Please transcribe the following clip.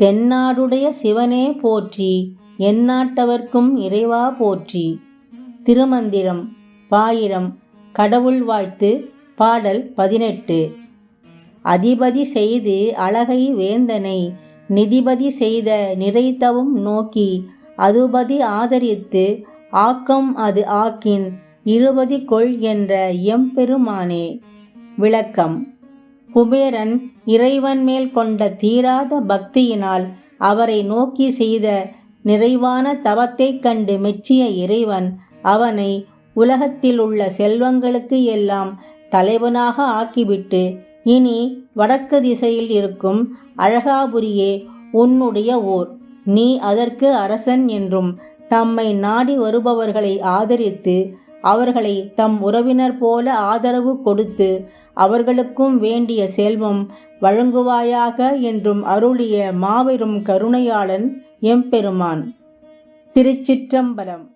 தென்னாடுடைய சிவனே போற்றி எந்நாட்டவர்க்கும் இறைவா போற்றி. திருமந்திரம் பாயிரம் கடவுள் வாழ்த்து பாடல் பதினெட்டு. அதிபதி செய்து அழகை வேந்தனை நிதிபதி செய்த நிறைத்தவும் நோக்கி அதுபதி ஆதரித்து ஆக்கம் அது ஆக்கின் இருபதி கொள் என்ற எம்பெருமானே. விளக்கம் குபேரன் இறைவன் மேல் கொண்ட தீராத பக்தியினால் அவரை நோக்கி செய்த நிறைவான தவத்தைக் கண்டு மெச்சிய இறைவன் அவனை உலகத்தில் உள்ள செல்வங்களுக்கு எல்லாம் தலைவனாக ஆக்கிவிட்டு இனி வடக்கு திசையில் இருக்கும் அழகாபுரியே உன்னுடைய ஊர் நீ அதற்கு அரசன் என்றும் தம்மை நாடி வருபவர்களை ஆதரித்து அவர்களை தம் உறவினர் போல ஆதரவு கொடுத்து அவர்களுக்கும் வேண்டிய செல்வம் வழங்குவாயாக என்றும் அருளிய மாபெரும் கருணையாளன் எம்பெருமான். திருச்சிற்றம்பலம்.